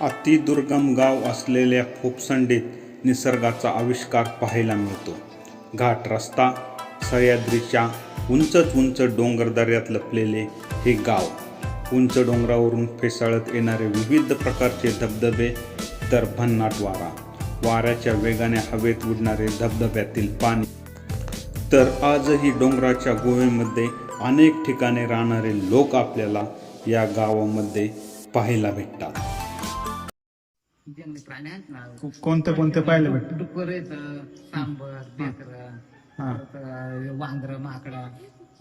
अतिदुर्गम गाव असलेल्या खोपसंडीत निसर्गाचा आविष्कार पाहायला मिळतो. घाट रस्ता सह्याद्रीच्या उंचच उंच डोंगरदऱ्यात लपलेले हे गाव उंच डोंगरावरून फेसाळत येणारे विविध प्रकारचे धबधबे तर भन्नाट वारा वाऱ्याच्या वेगाने हवेत उडणारे धबधब्यातील पाणी. तर आजही डोंगराच्या गुहेमध्ये अनेक ठिकाणी राहणारे लोक आपल्याला या गावामध्ये पाहायला भेटतात. जंगली प्राणी आहेत ना को- कोणते कोणते पाहायला भेटत डुक्कर येत सांबर बेकर वांद्र माकडा.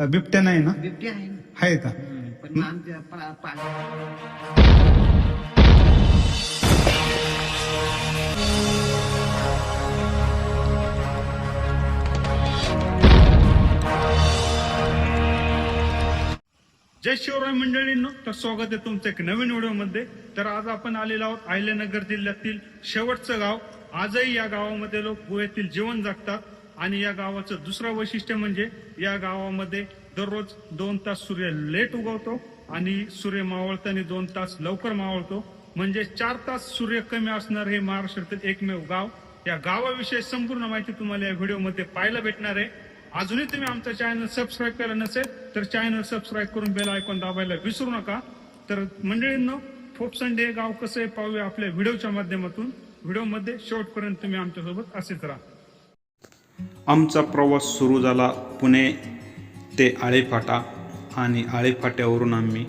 बिबट्या नाही ना? बिबटी आहे. ना आहे का? हम्म, पण मग आमच्या पा- पा- जय शिवराय मंडळींनो तर स्वागत आहे तुमचं एक नवीन व्हिडिओमध्ये. तर आज आपण आलेलो आहोत अहिल्यानगर जिल्ह्यातील शेवटचं गाव. आजही या गावामध्ये लोक गोव्यातील जीवन जगतात आणि या गावाचं दुसरं वैशिष्ट्य म्हणजे या गावामध्ये दररोज दोन तास सूर्य लेट उगवतो आणि सूर्य मावळताना दोन तास लवकर मावळतो. म्हणजे चार तास सूर्य कमी असणार हे महाराष्ट्रातील एकमेव गाव. या गावाविषयी संपूर्ण माहिती तुम्हाला या व्हिडिओमध्ये पाहायला भेटणार आहे. अजूनही तुम्ही आमचा चॅनल सबस्क्राईब केला नसेल तर चॅनल सबस्क्राईब करून बेल आयकॉन दाबायला विसरू नका. तर मंडळींनो फोपसंडे हे गाव कसं आहे पाहूया आपल्या व्हिडिओच्या माध्यमातून. व्हिडिओमध्ये शेवटपर्यंत तुम्ही आमच्यासोबत असेच राहा. आमचा प्रवास सुरू झाला पुणे ते आळेफाटा आणि आळेफाट्यावरून आम्ही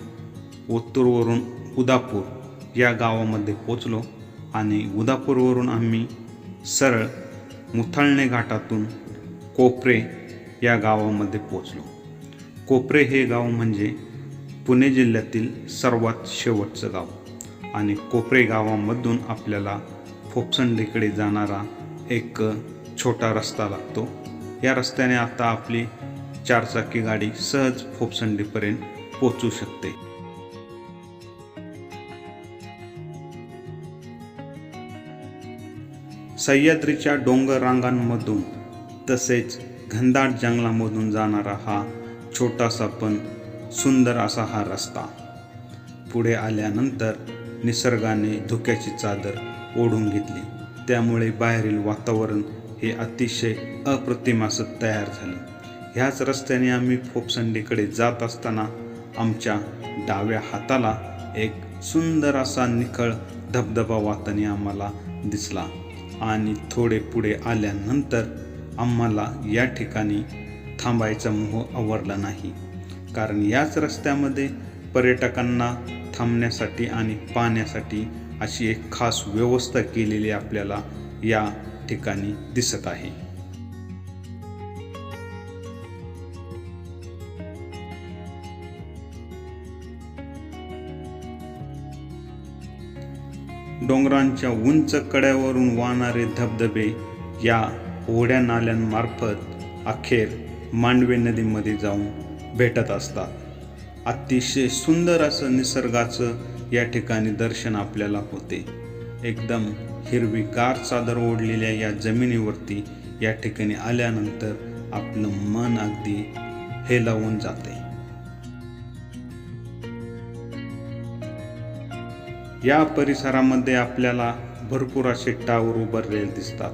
उत्तूरवरून उदापूर या गावामध्ये पोचलो आणि उदापूरवरून आम्ही सरळ मुथाळणे घाटातून कोपरे या गावामध्ये पोचलो कोपरे हे गाव म्हणजे पुणे जिल्ह्यातील सर्वात शेवटचं गाव आणि कोपरे गावामधून आपल्याला फोपसंडीकडे जाणारा एक छोटा रस्ता लागतो. या रस्त्याने आता आपली चारचाकी गाडी सहज फोपसंडीपर्यंत पोचू शकते. सह्याद्रीच्या डोंगर रांगांमधून तसेच घनदाट जंगलामधून जाणारा हा छोटासा पण सुंदर असा हा रस्ता. पुढे आल्यानंतर निसर्गाने धुक्याची चादर ओढून घेतली. त्यामुळे बाहेरील वातावरण हे अतिशय अप्रतिम असं तयार झालं. ह्याच रस्त्याने आम्ही फोपसंडीकडे जात असताना आमच्या डाव्या हाताला एक सुंदर असा निखळ धबधबा वाताने आम्हाला दिसला. आणि थोडे पुढे आल्यानंतर आम्हाला या ठिकाणी थांबायचा मोह आवरला नाही. कारण याच रस्त्यामध्ये पर्यटकांना थांबण्यासाठी आणि पाहण्यासाठी अशी एक खास व्यवस्था केलेली आपल्याला या ठिकाणी दिसत आहे. डोंगरांच्या उंच कड्यावरून वाहणारे धबधबे या ओढ्या नाल्यांमार्फत अखेर मांडवे नदीमध्ये जाऊन भेटत असतात. अतिशय सुंदर असं निसर्गाचं या ठिकाणी दर्शन आपल्याला होते. एकदम हिरवीगार चादर ओढलेल्या या जमिनीवरती या ठिकाणी आल्यानंतर आपलं मन अगदी हेलावून जाते. या परिसरामध्ये आपल्याला भरपूर असे टावर उभारलेले दिसतात.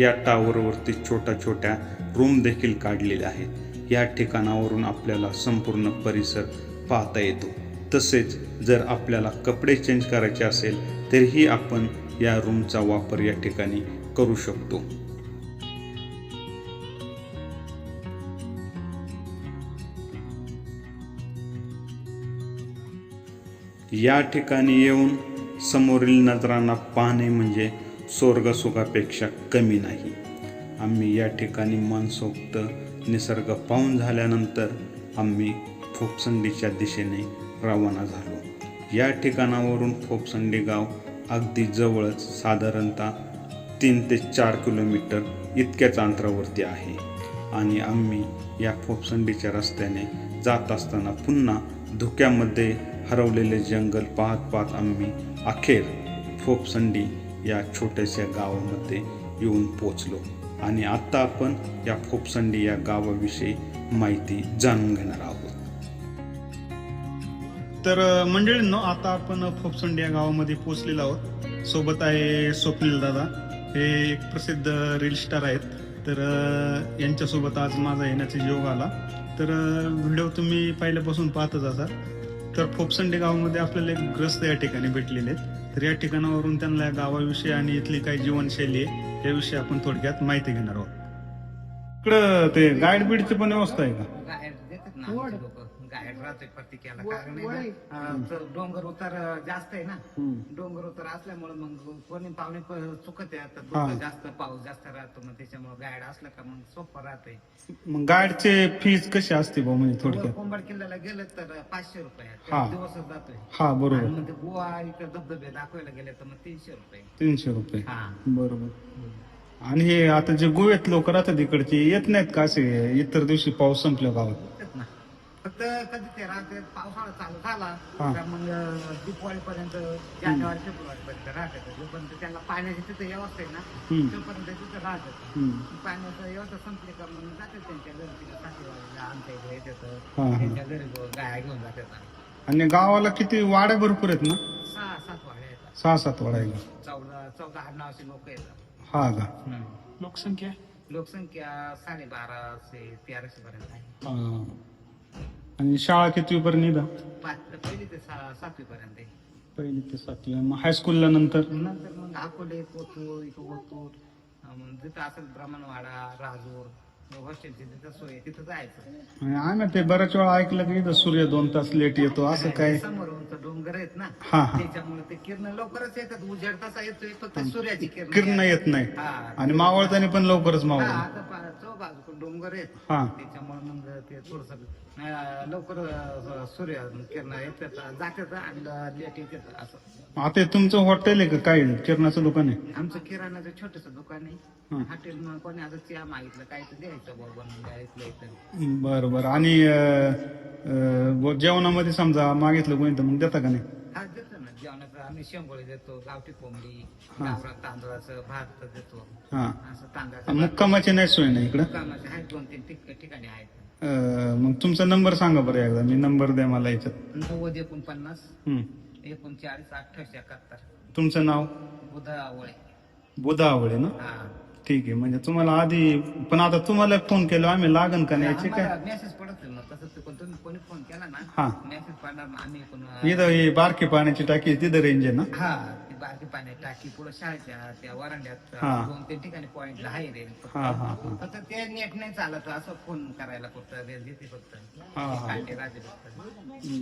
या टावरवरती छोट्या छोट्या रूम देखील काढलेल्या आहेत. या ठिकाणावरून आपल्याला संपूर्ण परिसर पाहता येतो. तसेच जर आपल्याला कपडे चेंज करायचे असेल तरीही आपण या रूमचा वापर या ठिकाणी करू शकतो. या ठिकाणी येऊन समोरील नजरांना पाहणे म्हणजे स्वर्गसुखापेक्षा कमी नाही. आम्ही या ठिकाणी मनसोक्त निसर्ग पाहून झाल्यानंतर आम्ही फोपसंडीच्या दिशेने रवाना झालो. या ठिकाणावरून फोपसंडी गाव अगदी जवळच साधारणतः तीन ते चार किलोमीटर इतक्याच अंतरावरती आहे. आणि आम्ही या फोपसंडीच्या रस्त्याने जात असताना पुन्हा धुक्यामध्ये हरवलेले जंगल पाहत पाहत आम्ही अखेर फोपसंडी या छोट्याशा गावामध्ये येऊन पोचलो. आणि आत्ता आपण या फोपसंडी या गावाविषयी माहिती जाणून घेणार आहोत. तर मंडळींनो आता आपण फोपसंडी या गावामध्ये पोचलेलो आहोत. सोबत आहे स्वप्नील दादा. हे एक प्रसिद्ध रील स्टार आहेत. तर यांच्यासोबत आज माझा येण्याचा योग आला. तर व्हिडिओ तुम्ही पहिल्यापासून पाहतच असाल. तर फोपसंडे गावामध्ये आपल्याला एक ग्रस्त या ठिकाणी भेटलेले आहेत. तर या ठिकाणावरून त्यांना गावाविषयी आणि इथली काय जीवनशैली आहे याविषयी आपण थोडक्यात माहिती घेणार आहोत. इकडं ते गाईड बीडची पण व्यवस्था आहे का? राहतोय प्रत्येकाला कारण आहे ना, अं, तर डोंगर उतार अं, जास्त आहे ना. डोंगर उतार असल्यामुळे मग कोणी पाहुणे प- चुकत आहे. आता जास्त पाऊस जास्त राहतो मग त्याच्यामुळे गायड असलं का मग सोपं राहतंय. मग गाईडचे फीज कशी असते भाऊ म्हणजे थोडक्यात? कोंबड किल्ल्याला गेलं तर पाचशे रुपये. हा. दिवसच जातोय. हा आणि बरोबर मग ते गोवा इकडे धबधबे दाखवायला गेले तर मग तीनशे रुपये. तीनशे रुपये. हा. बरोबर. आणि हे आता जे गोव्यात लोक राहतात इकडचे येत नाहीत का असे? इतर दिवशी पाऊस संपल्या गावात. फक्त कधी ते राहते पावसाळा चालू झाला हा. तर मग दिवाळी पर्यंत जानेवारी फेब्रुवारी पर्यंत राहतात जोपर्यंत त्यांना पाण्याची तिथे व्यवस्था आहे ना हम्म. तोपर्यंत तिथे राहतात हम्म. पाण्याची व्यवस्था संपली का मग जातात त्यांच्या घरी तिथे साठीवाडीला आमच्या इकडे येतात हा, हा. त्यांच्या घरी गाया घेऊन जातात आणि गावाला किती वाड्या भरपूर आहेत ना सहा सात वाड्या येतात सहा सात वाड्या आहेत. चौदा चौदा आडनावाचे लोक येतात हा का लोकसंख्या लोकसंख्या साडेबाराशे तेराशे पर्यंत आहे. आणि शाळा कितवी पर्यंत पाच पहिली ते सातवी पर्यंत आहे. पहिली ते सातवी. मग हायस्कूलला नंतर? नंतर मग अकोले कोथरूड इथं मग जिथं असेल ब्राह्मणवाडा राजूर हॉस्टेलची जिथं सोय तिथं जायचं आणि आम्ही ते बऱ्याच वेळा ऐकलं की इथं सूर्य दोन तास लेट येतो असं काय? समोर उंच डोंगर आहेत ना हा हा. त्याच्यामुळे ते किरण लवकरच येतात उजेड तसा येतोय फक्त सूर्याची किरण किरण येत नाही. हा आणि मावळताना पण लवकरच हा, मावळ चौबाजूकडून डोंगर आहेत. हा. त्याच्यामुळे मग ते थोडस लवकर अं, सूर्य किरण येतात जातात आणि लेट येतात असं. आता हे तुमचं हॉटेल आहे का काय किरणाचं दुकान आहे? आमचं किराणाचं छोटस दुकान आहे. हं. हॉटेल कोणी आता चहा मागितलं काय तर द्यायचं. बरं बरं आणि अं, जेवणामध्ये समजा मागितलं कोणी तर मग देता का नाही? हा देतो ना. जेवणाचं आम्ही शेंगोळी देतो गावठी कोंबडी गावरान तांदळाचं भात देतो. हा. असं तांदळाचं मुक्कामाची नाही सोय नाही इकडं? कामाचे आहेत दोन तीन ठिक- ठिकाणी आहेत. अं, मग तुमचा नंबर सांगा बरं एकदा. मी नंबर द्या मला याच्यात. नव्वद एकोणपन्नास हं. एकोणचाळीस अठ्ठावीस एकाहत्तर. तुमचं नाव? बुधा आवळे. बुधा आवळे ना? हा. ठीक आहे. म्हणजे तुम्हाला आधी पण आता तुम्हाला फोन केला आम्ही लागन का नाही याची काय? मेसेज पडत नाही मग तसं ते कोण तुम्ही कोणी फोन केला हा. ना मेसेज पडणार आम्ही पण इथं ही बारकी पाण्याची टाकी आहे, तिथं रेंज आहे ना? हा ती बारकी पाण्यात टाकी पुढे शाळेच्या त्या वरांड्यात हा. दोन तीन ठिकाणी पॉइंटला आहे रे. हा हा हा. फक्त ते नेट नाही चालत असं फोन करायला फक्त रेल देते फक्त. हा, हा. फक्त.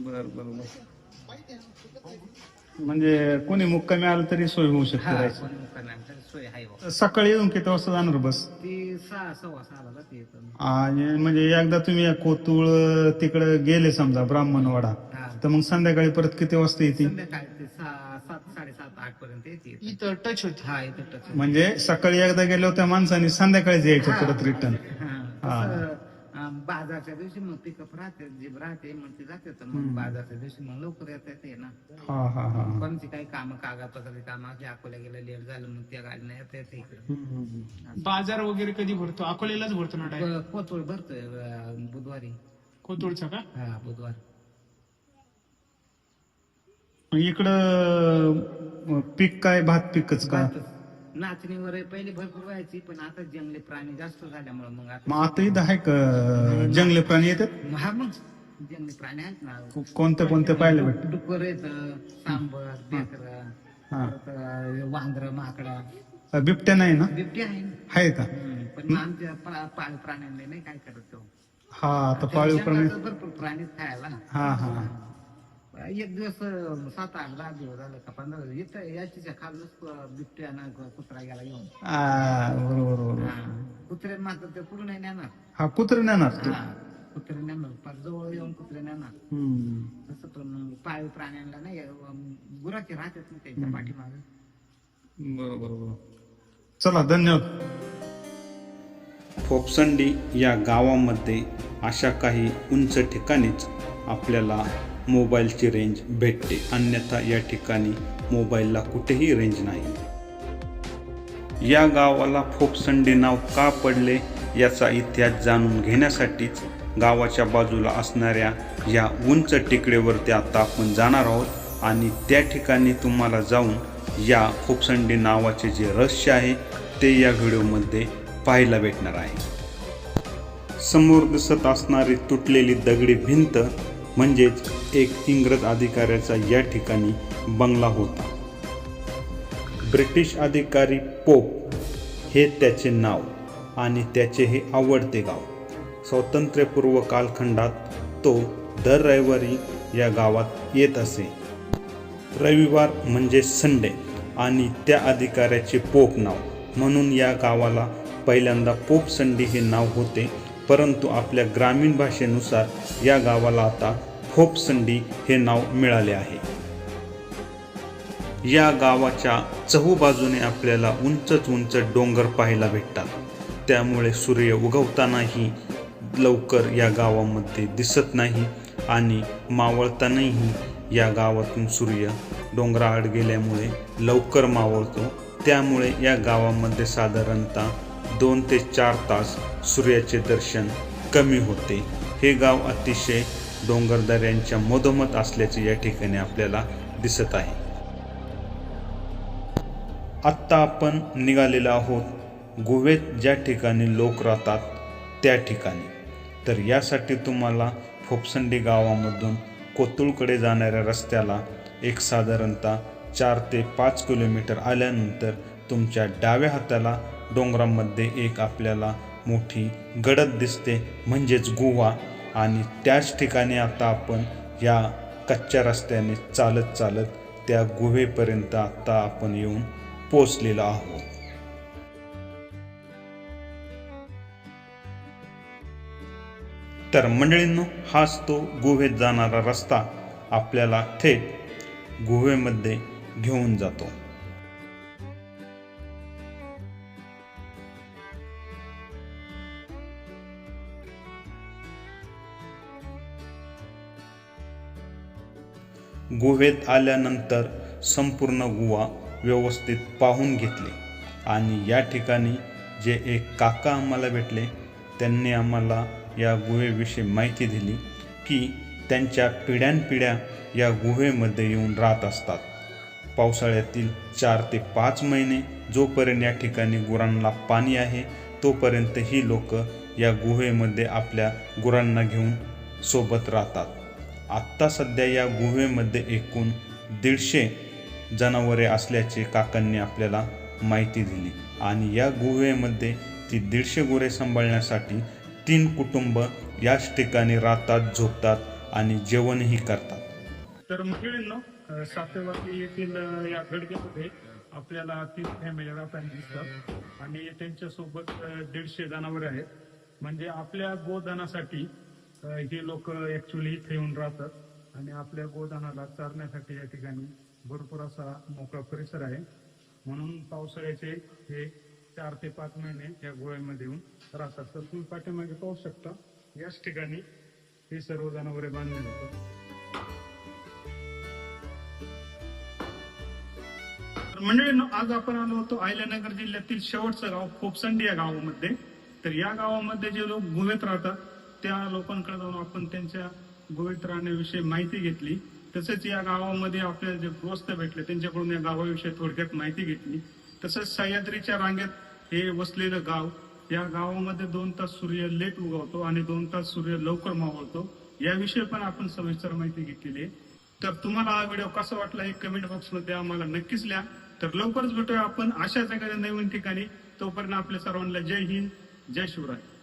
बर बर बर. म्हणजे कोणी मुक्कामी आलं तरी सोय होऊ शकते हा राहायची. कोणी करणार सोय आहे बुवा. सकाळी येऊन किती वाजता जाणार बस ती सहा सव्वा सहाला जाते इथून. आणि म्हणजे एकदा तुम्ही या कोतुळ तिकडे गेले समजा ब्राह्मणवाडा हा तर मग संध्याकाळी परत किती वाजता येते संध्याकाळी ते सहा सात साडेसात आठ पर्यंत येते इथं. इथं टच होते हा इथं म्हणजे सकाळी एकदा गेल्या होत्या माणसाने संध्याकाळीच यायचं. परत रिटर्न हा, तसं, बाजारच्या दिवशी मग पिकअप राहते जीप राहते मग ते जाते. तर मग बाजारच्या दिवशी मग लवकर येता येते ना. हा हा हा. कोणती काही काम कागदपत्राची काम असली अकोला गेलं लेट झालं मग त्या गाडीने येता येते इकडे. हम्म, हम्म, हम्म. बाजार वगैरे कधी भरतो? अकोल्यालाच भरतो ना डायरेक्ट कोथरूड भरतोय अं, बुधवारी. कोथरूडचा का? हा बुधवार. इकडं अं, पीक काय? भात पिकच का? भातच. नाचणीवर पहिले भरपूर व्हायची पण आता जंगली प्राणी जास्त झाल्यामुळे मग आता मग आता इथं आहे का जंगली प्राणी येतात? हा मग जंगली प्राणी आहेत ना. कोणते कोणते पाहायला भेट डुकर येत सांबर बेकर हा. वांद्र माकडा. बिबट्या नाही ना? बिबटी आहे. ना. आहे का? हम्म, पण मग आमच्या पा- पाळीव प्राण्यांनी नाही काय करत तो. हा आता पाळीव प्राणी जंगलात भरपूर प्राणी खायला. हा. हा. एक दिवस सात आठ दहा दिवस झालं का पंधरा दिवस. इथं याच्या खालच बिबट्यानं कुत्रा गेला घेऊन. आ, बरोबर बरोबर. कुत्रे मात्र ते नाही नेणार. हा कुत्र नेणार तू. हा. कुत्रे नेणार. फार जवळ येऊन कुत्रे नेणार. हम्म. तसं पण पाळीव प्राण्यांना नाही अं, गुराखी राहतात ना त्यांच्या पाठीमागे. बरोबर बरोबर. चला धन्यवाद. फोपसंडी या गावामध्ये अशा काही उंच ठिकाणीच आपल्याला मोबाईलची रेंज भेटते. अन्यथा या ठिकाणी मोबाईलला कुठेही रेंज नाही. या गावाला फोपसंडे नाव का पडले याचा इतिहास जाणून घेण्यासाठीच गावाच्या बाजूला असणाऱ्या या उंच टेकडीवरती आता आपण जाणार आहोत आणि त्या ठिकाणी तुम्हाला जाऊन या खोपसंडे नावाचे जे रहस्य आहे ते या व्हिडिओमध्ये पाहायला भेटणार आहे. समोर दिसत असणारी तुटलेली दगडी भिंत म्हणजेच एक इंग्रज अधिकाऱ्याचा या ठिकाणी बंगला होता. ब्रिटिश अधिकारी पोप हे त्याचे नाव आणि त्याचे हे आवडते गाव. स्वातंत्र्यपूर्व कालखंडात तो दर रविवारी या गावात येत असे. रविवार म्हणजे संडे आणि त्या अधिकाऱ्याचे पोप नाव. म्हणून या गावाला पहिल्यांदा पोप संडे हे नाव होते. परंतु आपल्या ग्रामीण भाषेनुसार या गावाला आता फोपसंडी हे नाव मिळाले आहे. या गावाच्या चहूबाजूने आपल्याला उंचच उंच डोंगर पाहायला भेटतात. त्यामुळे सूर्य उगवतानाही लवकर या गावामध्ये दिसत नाही आणि मावळतानाही या गावातून सूर्य डोंगराआड गेल्यामुळे लवकर मावळतो. त्यामुळे या गावामध्ये साधारणतः दोन ते चार तास सूर्याचे दर्शन कमी होते. हे गाव अतिशय डोंगरदऱ्यांच्या मधोमध असल्याचे या ठिकाणी आपल्याला दिसत आहे. आत्ता आपण निघालेलो आहोत गोव्यात ज्या ठिकाणी लोक राहतात त्या ठिकाणी. तर यासाठी तुम्हाला फोपसंडी गावामधून कोतुळकडे जाणाऱ्या रस्त्याला एक साधारणतः चार ते पाच किलोमीटर आल्यानंतर तुमच्या डाव्या हाताला डोंगरामध्ये एक आपल्याला मोठी गडद दिसते म्हणजेच गुहा. आणि त्याच ठिकाणी आता आपण या कच्च्या रस्त्याने चालत चालत त्या गुहेपर्यंत आता आपण येऊन पोचलेलो आहोत. तर मंडळींनो हाच तो गुहेत जाणारा रस्ता आपल्याला थेट गुहेमध्ये घेऊन जातो. गुहेत आल्यानंतर संपूर्ण गुहा व्यवस्थित पाहून घेतली. आणि या ठिकाणी जे एक काका आम्हाला भेटले त्यांनी आम्हाला या गुहेविषयी माहिती दिली की त्यांच्या पिढ्यानपिढ्या या गुहेमध्ये येऊन राहत असतात. पावसाळ्यातील चार ते पाच महिने जोपर्यंत या ठिकाणी गुरांना पाणी आहे तोपर्यंत ही लोक या गुहेमध्ये आपल्या गुरांना घेऊन सोबत राहतात. आत्ता सध्या या गुहेमध्ये एकूण दीडशे जनावरे असल्याचे काकांनी आपल्याला माहिती दिली. आणि या गुहेमध्ये ती दीडशे गुरे सांभाळण्यासाठी तीन कुटुंब याच ठिकाणी राहतात झोपतात आणि जेवणही करतात. तर मंडळींनो अं, येथील या गडग्यामध्ये आपल्याला तीन फॅमिली राहताना दिसतात. आणि त्यांच्यासोबत दीडशे जनावरे आहेत. म्हणजे आपल्या गोदानासाठी हे लोक ऍक्च्युली इथे येऊन राहतात आणि आपल्या गोदानाला चारण्यासाठी या ठिकाणी भरपूर असा मोकळा परिसर आहे. म्हणून पावसाळ्याचे हे चार ते पाच महिने या गोव्यामध्ये येऊन राहतात. तर तुम्ही पाठीमागे पाहू शकता याच ठिकाणी हे सर्व जनावरे बांधले जातात तर आज आपण आलो होतो अहिल्यानगर जिल्ह्यातील शेवटचं गाव खोपसंडी या गावामध्ये. तर या गावामध्ये जे लोक गुहेत राहतात त्या लोकांकडे जाऊन आपण त्यांच्या गोवित राहण्याविषयी माहिती घेतली. तसेच या गावामध्ये आपल्याला जे ग्रस्त भेटले त्यांच्याकडून या गावाविषयी थोडक्यात माहिती घेतली. तसंच सह्याद्रीच्या रांगेत हे वसलेलं गाव या गावामध्ये दोन तास सूर्य लेट उगवतो आणि दोन तास सूर्य लवकर मावळतो. याविषयी पण आपण सविस्तर माहिती घेतलेली आहे. तर तुम्हाला हा व्हिडिओ कसा वाटला हे कमेंट बॉक्समध्ये आम्हाला नक्कीच लिहा. तर लवकरच भेटूया आपण अशाच एखाद्या नवीन ठिकाणी. तोपर्यंत आपल्या सर्वांना जय हिंद जय शिवराय.